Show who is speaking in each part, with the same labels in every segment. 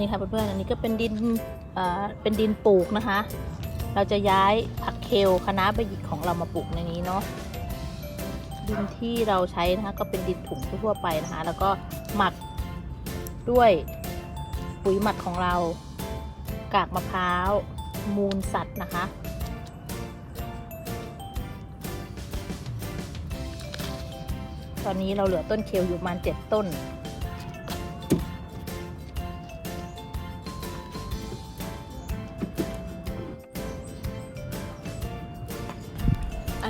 Speaker 1: นี่ค่ะเพื่อนๆอันนี้ก็เป็นดินเป็นดินปลูกนะคะ เราจะย้ายผักเคลคณะใบหยิกของเรามาปลูกในนี้เนาะดินที่เราใช้นะคะก็เป็นดินถุงทั่วไปนะคะ แล้วก็หมักด้วยปุ๋ยหมักของเรา กากมะพร้าว มูลสัตว์นะคะตอนนี้เราเหลือต้นเคลอยู่ประมาณเจ็ดต้น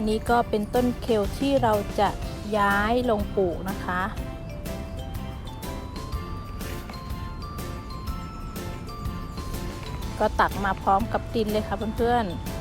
Speaker 1: อันนี้ก็เป็นต้นเคลที่เราจะย้ายลงปลูกนะคะ ก็ตักมาพร้อมกับดินเลยค่ะเพื่อนๆ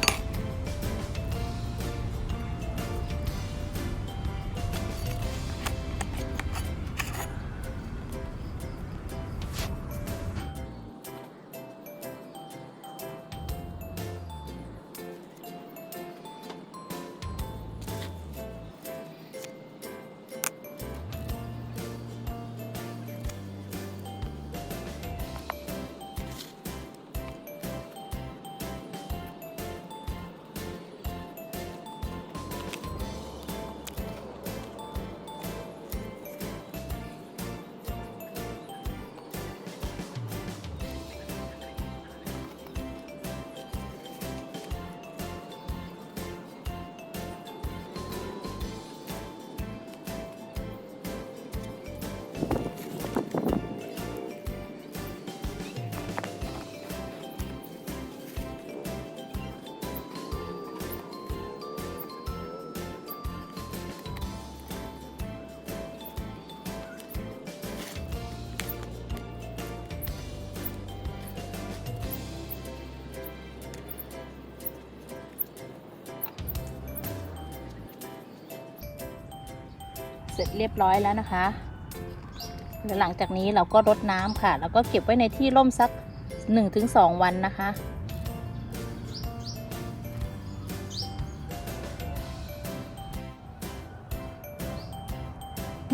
Speaker 1: สร็จเรียบร้อยแล้วนะคะแล้วหลังจากนี้เราก็รดน้ำค่ะ แล้วก็เก็บไว้ในที่ร่มสัก 1-2 วันนะคะ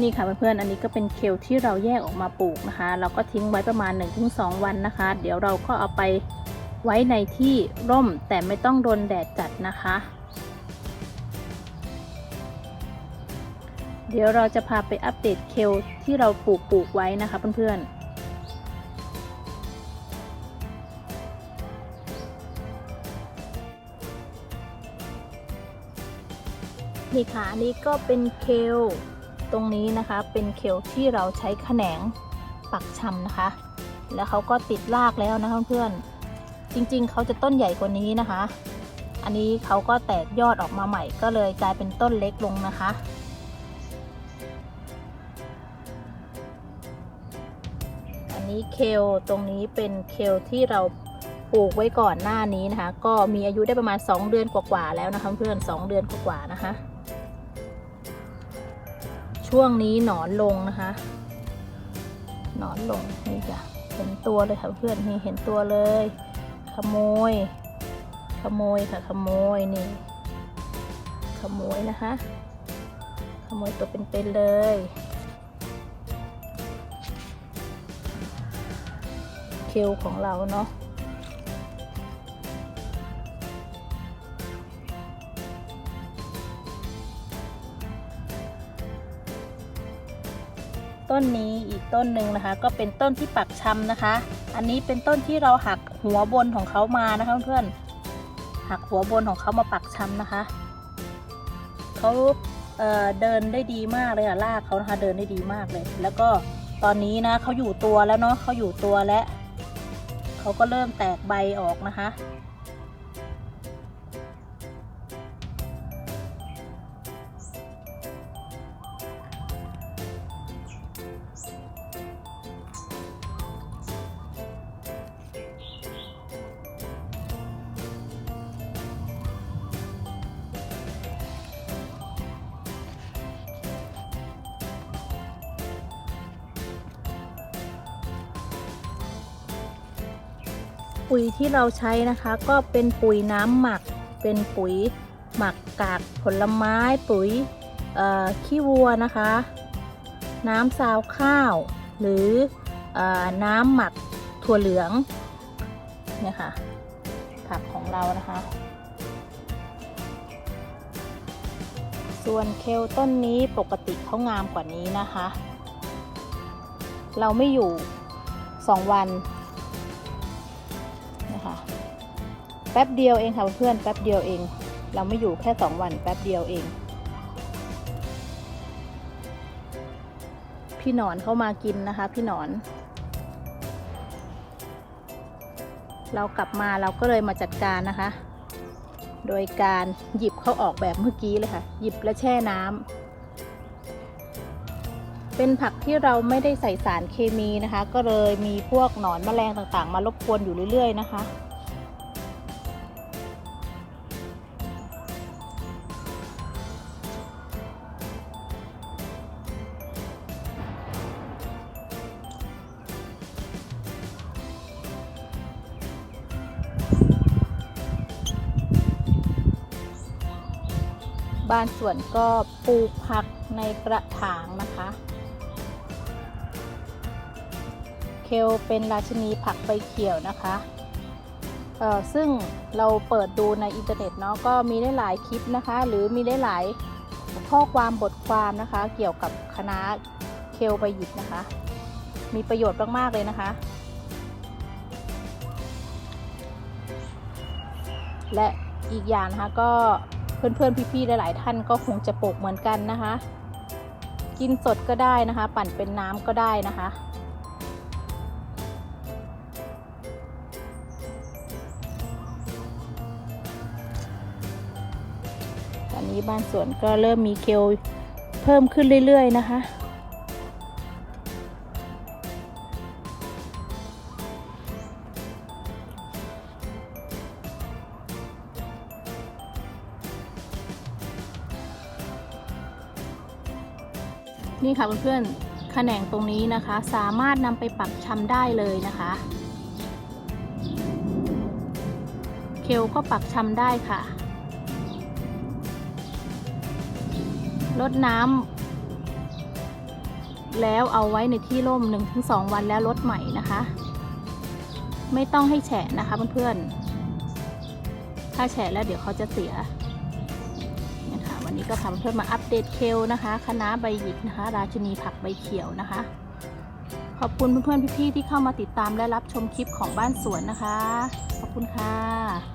Speaker 1: นี่ค่ะเพื่อนๆ อันนี้ก็เป็นเคลที่เราแยกออกมาปลูกนะคะ เราก็ทิ้งไว้ประมาณ 1-2 วันนะคะ เดี๋ยวเราก็เอาไปไว้ในที่ร่มแต่ไม่ต้องโดนแดดจัดนะคะ เดี๋ยวเราจะพาไปอัปเดตเคลที่เราปลูกปลูกไว้นะคะเพื่อนๆนี่ค่ะอันนี้ก็เป็นเคลตรงนี้นะคะเป็นเคลที่เราใช้แขนงปักชำนะคะ แล้วเขาก็ติดรากแล้วนะคะเพื่อนๆจริงๆเขาจะต้นใหญ่กว่านี้นะคะ อันนี้เขาก็แตกยอดออกมาใหม่ก็เลยกลายเป็นต้นเล็กลงนะคะ นี้เคลตรงนี้เป็นเคลที่เราปลูกไว้ก่อนหน้านี้นะคะ ก็มีอายุได้ประมาณ 2 เดือนกว่าๆแล้วนะคะเพื่อน2เดือนกว่าๆนะคะ ช่วงนี้หนอนลงนะคะหนอนลงนี่จ้ะเห็นตัวเลยค่ะเพื่อนนี่เห็นตัวเลย ขโมย ขโมยค่ะขโมยนี่ ขโมยนะคะ ขโมยตัวเป็นๆเลย เคลของเราเนาะต้นนี้อีกต้นหนึ่งนะคะ ก็เป็นต้นที่ปักชำนะคะ อันนี้เป็นต้นที่เราหักหัวบนของเขามานะคะเพื่อนหักหัวบนของเขามาปักชำนะคะเขาเเดินได้ดีมากเลยอะลากเขานะคะเดินได้ดีมากเลย แล้วก็ตอนนี้นะเขาอยู่ตัวแล้วเนาะเขาอยู่ตัวแล้ว เขาก็เริ่มแตกใบออกนะคะ ปุ๋ยที่เราใช้นะคะ ก็เป็นปุ๋ยน้ำหมัก เป็นปุ๋ยหมักกากผลไม้ ปุ๋ยขี้วัวนะคะ น้ำซาวข้าว หรือเออน้ำหมักถั่วเหลืองเนี่ยค่ะผักของเรานะคะ ส่วนเคลต้นนี้ปกติเขางามกว่านี้นะคะ เราไม่อยู่ 2 วัน แป๊บเดียวเองค่ะเพื่อนแป๊บเดียวเอง เราไม่อยู่แค่ 2 วันแป๊บเดียวเอง พี่หนอนเข้ามากินนะคะ พี่หนอน เรากลับมาเราก็เลยมาจัดการนะคะ โดยการหยิบเขาออกแบบเมื่อกี้เลยค่ะ หยิบและแช่น้ำเป็นผักที่เราไม่ได้ใส่สารเคมีนะคะ ก็เลยมีพวกหนอนแมลงต่างๆ มารบกวนอยู่เรื่อย ๆ นะคะ บ้านสวนก็ปลูกผักในกระถางนะคะ เคลเป็นราชินีผักใบเขียวนะคะเอ่อซึ่งเราเปิดดูในอินเทอร์เน็ตเนาะก็มีได้หลายคลิปนะคะ หรือมีได้หลายข้อความบทความนะคะ เกี่ยวกับคณะเคลใบหยิบนะคะ มีประโยชน์มาก ๆ เลยนะคะ และอีกอย่างนะคะก็ เพื่อนๆพี่ๆหลายๆท่านก็คงจะปลูกเหมือนกันนะคะ กินสดก็ได้นะคะ ปั่นเป็นน้ำก็ได้นะคะตอนนี้บ้านสวนก็เริ่มมีเกลเพิ่มขึ้นเรื่อยๆนะคะ นี่ค่ะเพื่อนๆแขนงตรงนี้นะคะ สามารถนำไปปักชำได้เลยนะคะ เคลก็ปักชำได้ค่ะลดน้ำแล้วเอาไว้ในที่ร่ม 1-2 วันแล้วลดใหม่นะคะ ไม่ต้องให้แฉะนะคะเพื่อนๆถ้าแฉะแล้วเดี๋ยวเขาจะเสีย วันนี้ก็พาเพื่อนมาอัปเดตเคลนะคะคณะใบหยิกนะคะ ราชินีผักใบเขียวนะคะ ขอบคุณเพื่อนๆพี่ๆที่เข้ามาติดตามและรับชมคลิปของบ้านสวนนะคะ ขอบคุณค่ะ